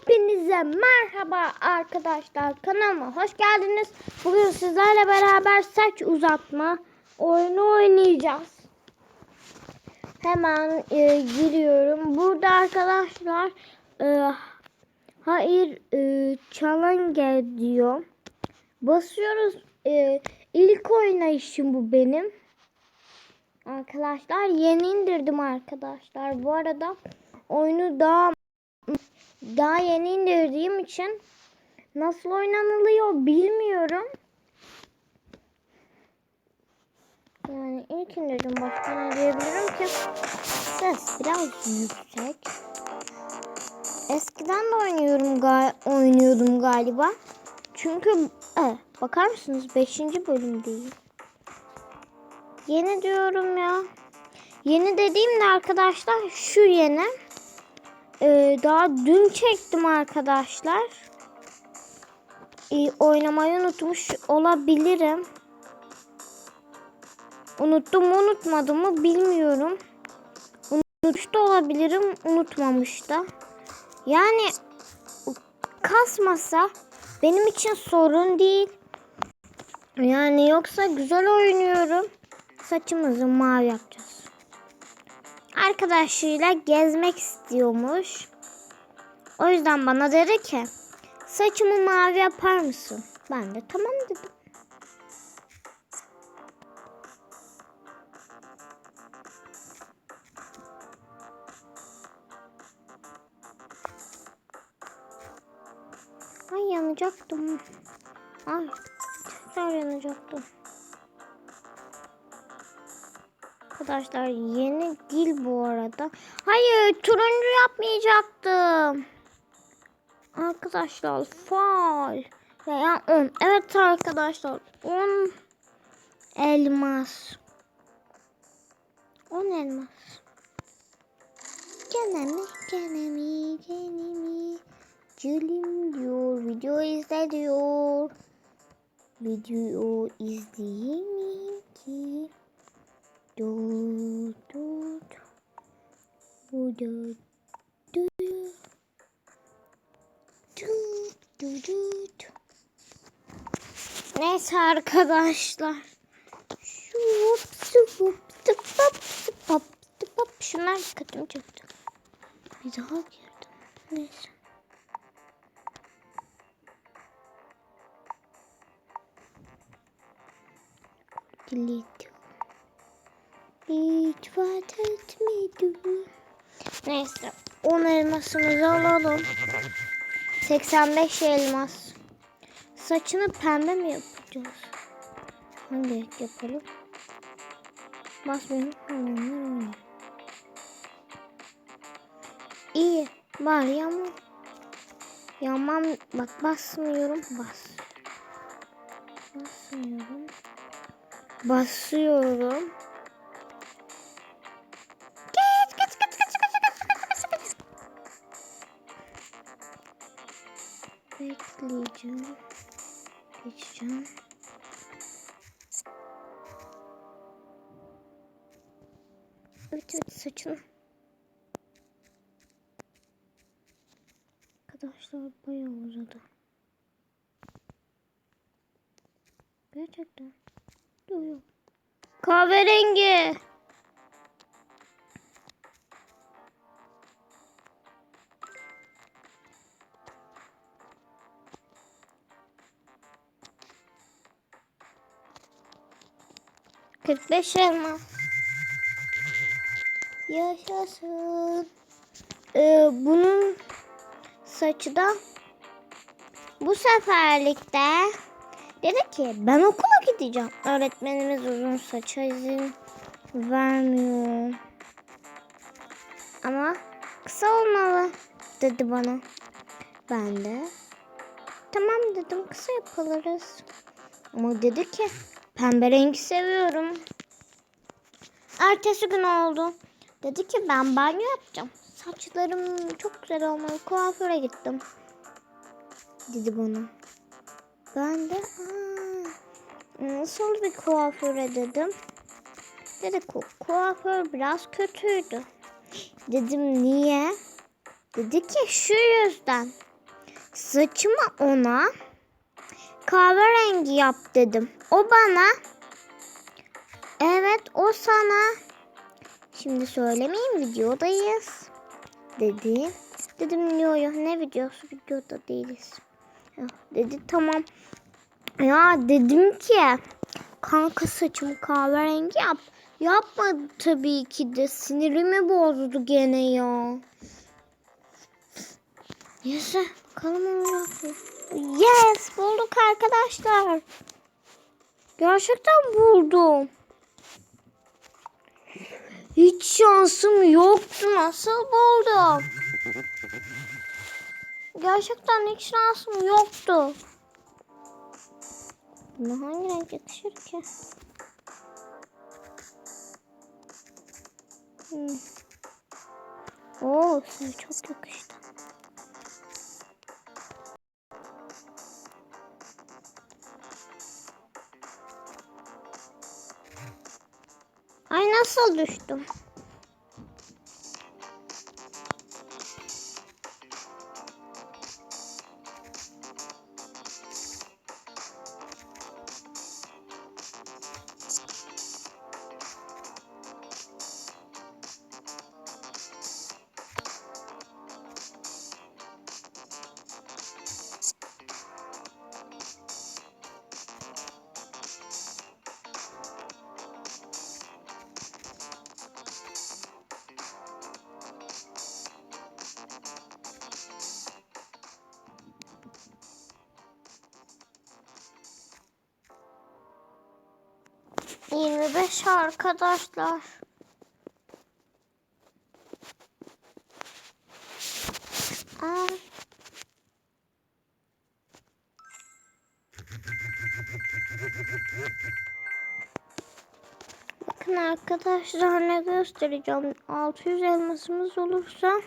Hepinize merhaba arkadaşlar kanalıma hoş geldiniz. Bugün sizlerle beraber saç uzatma oyunu oynayacağız. Hemen e, giriyorum. Burada arkadaşlar e, hayır e, challenge diyor. Basıyoruz. E, ilk oynayışım bu benim. Arkadaşlar yeni indirdim arkadaşlar. Bu arada oyunu daha daha yeni indirdiğim için nasıl oynanılıyor bilmiyorum. Yani ilk indirdim başka ne diyebilirim ki ses biraz yüksek. Eskiden de oynuyorum ga oynuyordum galiba. Çünkü e, bakar mısınız 5. bölümdeyim. Yeni diyorum ya. Yeni dediğimde arkadaşlar şu yeni. Ee, daha dün çektim arkadaşlar. Ee, oynamayı unutmuş olabilirim. Unuttum mu unutmadım mı bilmiyorum. Unutmuş da olabilirim, unutmamış da. Yani kasmasa benim için sorun değil. Yani yoksa güzel oynuyorum. Saçımızı mavi yapacağız. Arkadaşıyla gezmek istiyormuş. O yüzden bana dedi ki saçımı mavi yapar mısın? Ben de tamam dedim. Ay yanacaktım. Ay tekrar yanacaktım. Arkadaşlar yeni dil bu arada. Hayır turuncu yapmayacaktım. Arkadaşlar faal. Veya 10. Evet arkadaşlar 10 elmas. 10 elmas. Canımı canımı canımı. Cülüm diyor. Video izle diyor. Video izleyeyim ki. Neyse arkadaşlar. Şunlar dikkatimi çekti. Bir daha girdim. Neyse. Delete. Hiç vaat etmedim. Neyse. 10 elmasımızı alalım. 85 elmas. Saçını pembe mi yapacağız? Hangi renk yapalım? Basmayalım. Tamam. İyi. Bari yanma. Yanmam. Bak basmıyorum. Bas. Basmıyorum. Basıyorum. Bekleyeceğim. Geçeceğim. Evet evet saçını. Arkadaşlar bayağı uzadı. Gerçekten. Yok. Kahverengi. Kırk beş elma. Yaşasın. Ee, bunun saçı da bu seferlikte dedi ki ben okula gideceğim. Öğretmenimiz uzun saça izin vermiyor. Ama kısa olmalı dedi bana. Ben de tamam dedim kısa yapılırız. Ama dedi ki pembe rengi seviyorum. Ertesi gün oldu. Dedi ki ben banyo yapacağım. Saçlarım çok güzel olmalı. Kuaföre gittim. Dedi bana. Ben de Aa, nasıl bir kuaföre dedim. Dedi ku kuaför biraz kötüydü. Dedim niye? Dedi ki şu yüzden. saçımı ona kahverengi yap dedim. O bana evet o sana şimdi söylemeyeyim videodayız dedi. Dedim yo yo ne videosu videoda değiliz. Dedi tamam. Ya dedim ki kanka saçımı kahverengi yap. Yapmadı tabii ki de sinirimi bozdu gene ya. Neyse bakalım olacak mı? Yes bulduk arkadaşlar. Gerçekten buldum. Hiç şansım yoktu. Nasıl buldum? Gerçekten hiç şansım yoktu. Buna hangi renk yakışır ki? Hmm. Oo, sarı çok yakıştı. Ay nasıl düştüm? Yirmi beş arkadaşlar. Aa. Bakın arkadaşlar ne göstereceğim. 600 elmasımız olursa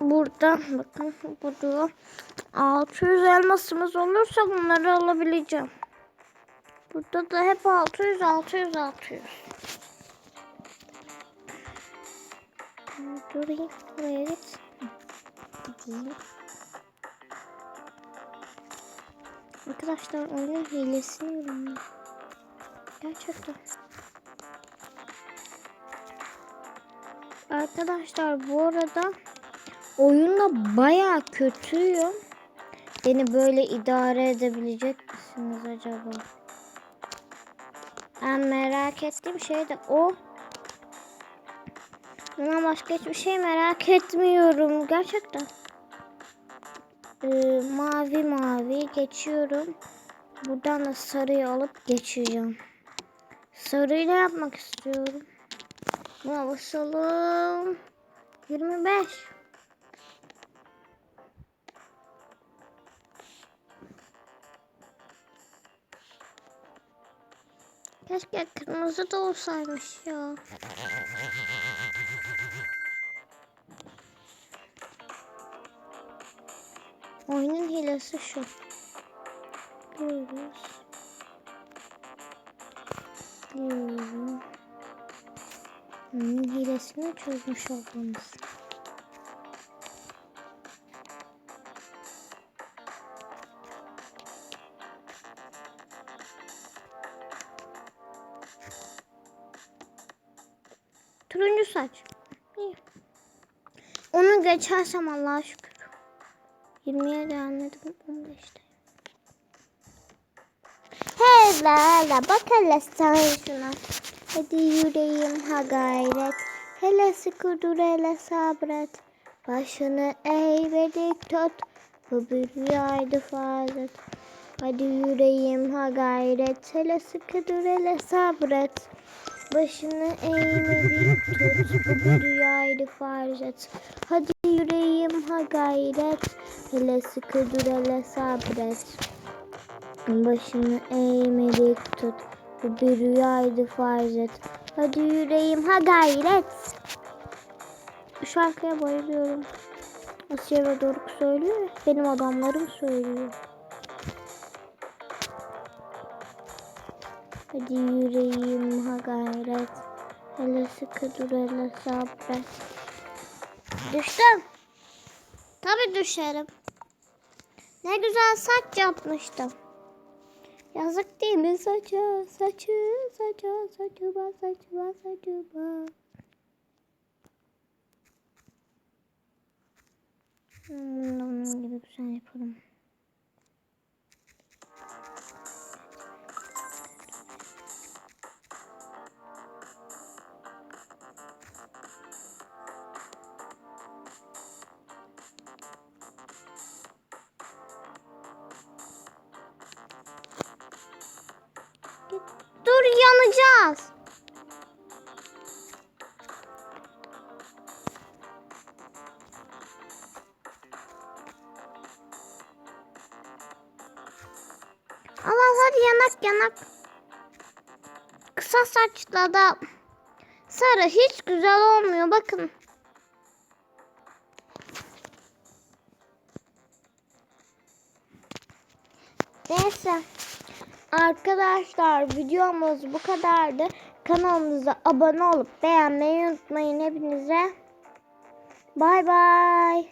burada bakın burada 600 elmasımız olursa bunları alabileceğim. Burada da hep 600 600 600. Durayım buraya git. Gideyim. Arkadaşlar oyunun hilesini öğrendim. Gerçekten. Arkadaşlar bu arada oyunda baya kötüyüm. Beni böyle idare edebilecek misiniz acaba? Ben merak ettiğim şey de o. Bundan başka hiçbir şey merak etmiyorum. Gerçekten. Ee, mavi mavi geçiyorum. Buradan da sarıyı alıp geçeceğim. Sarıyla yapmak istiyorum. Buna basalım. 25. Keşke kırmızı da olsaymış ya. Oyunun hilesi şu. Görüyoruz. Görüyorum. Oyunun hilesini çözmüş oldunuz. Turuncu saç. Onu geçersem Allah'a şükür. 20'ye gelmedim 15'te. Hele bak hele sen şuna. Hadi yüreğim ha gayret. Hele sıkı dur hele sabret. Başını eğ ve dik tut. Bu bir rüyaydı farz et. Hadi yüreğim ha gayret. Hele sıkı dur hele sabret. Başını eğmedi tut bu bir rüyaydı farz et. Hadi yüreğim ha gayret hele sıkı dur hele sabret. Başını eğmedi tut bu bir rüyaydı farz et. Hadi yüreğim ha gayret. Bu şarkıya bayılıyorum. Asiye ve Doruk söylüyor benim adamlarım söylüyor. Hadi yüreğim ha gayret. Hele sıkı dur hele sabret. Düştüm. Tabii düşerim. Ne güzel saç yapmıştım. Yazık değil mi saça, saçı, saça, saçıma, saçıma, saçıma. Hmm, gibi güzel yaparım. Dur yanacağız. Allah hadi yanak yanak. Kısa saçla da sarı hiç güzel olmuyor bakın. Neyse. Arkadaşlar videomuz bu kadardı. Kanalımıza abone olup beğenmeyi unutmayın hepinize. Bay bay.